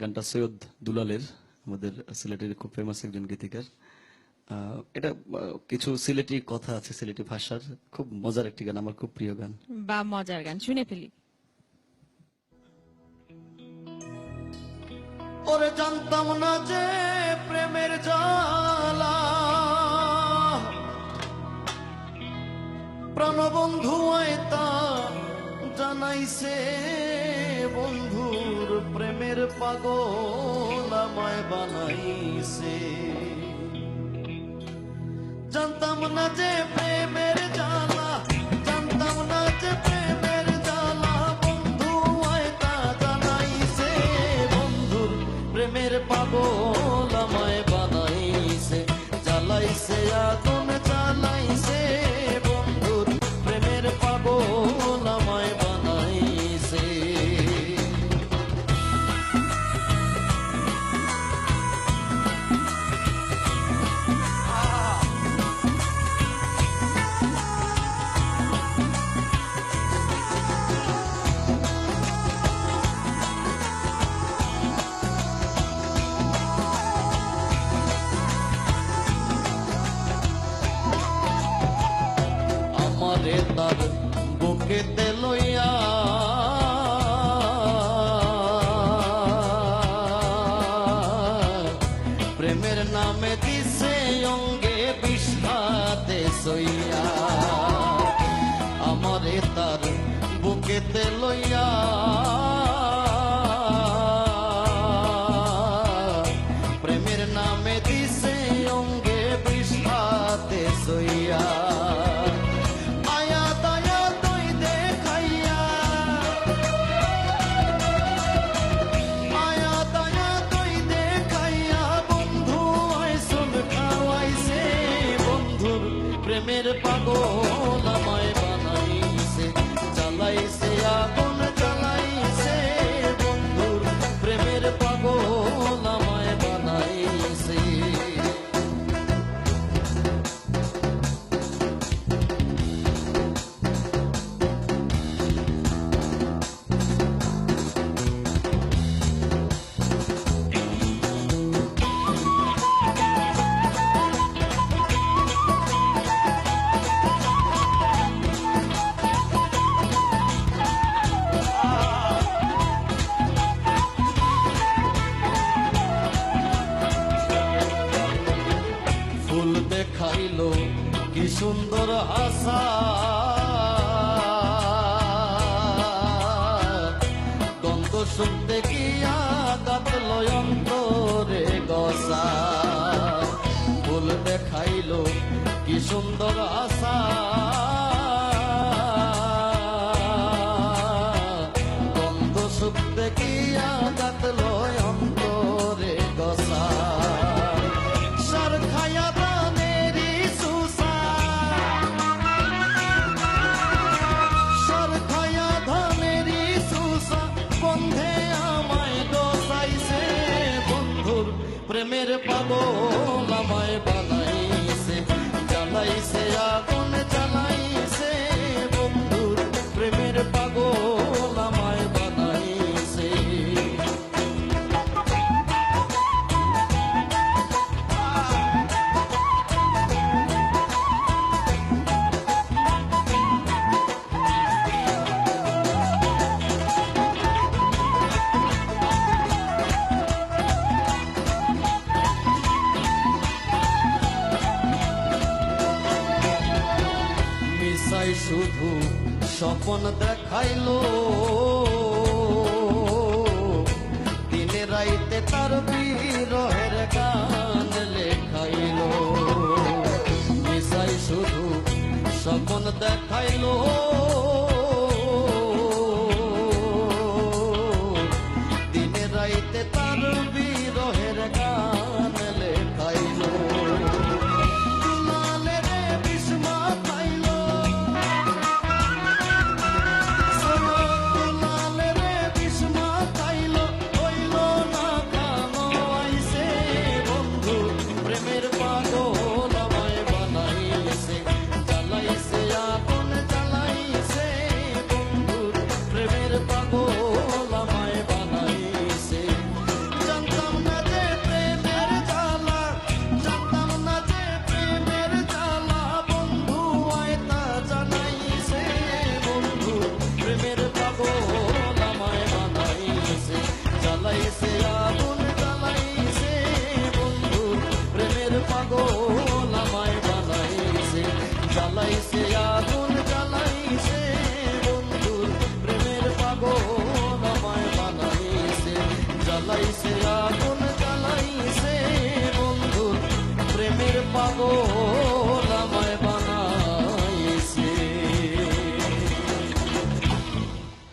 গানটা সৈয়দ দুলালের আমাদের সিলেটের খুব ফেমাস একজন গীতিকার। এটা কিছু সিলেটি কথা আছে সিলেটি ভাষার। খুব মজার একটি গান আমার খুব প্রিয় গান। বা মজার গান শুনে ফেলি। ওরে জানতাম না যে প্রেমের জ্বালা। প্রাণবন্ধু তা জানাইছে। বন্ধুর প্রেমের পাগল আমায় বানাইছে। জানতাম না যে বুকেতে লইয়া প্রেমের নামে দিছে অঙ্গে বিষাদে সইয়া কি সুন্দর আশা। দ্বন্দ্ব শুনতে গিয়া কাটল অন্তরে গসা। ফুল দেখাইলো কি সুন্দর আশা। শুধু স্বপন দেখাইলো। দিনে রাইতে তার বিরহের গান লেখাইলো। মিশাই শুধু স্বপন দেখাইলো।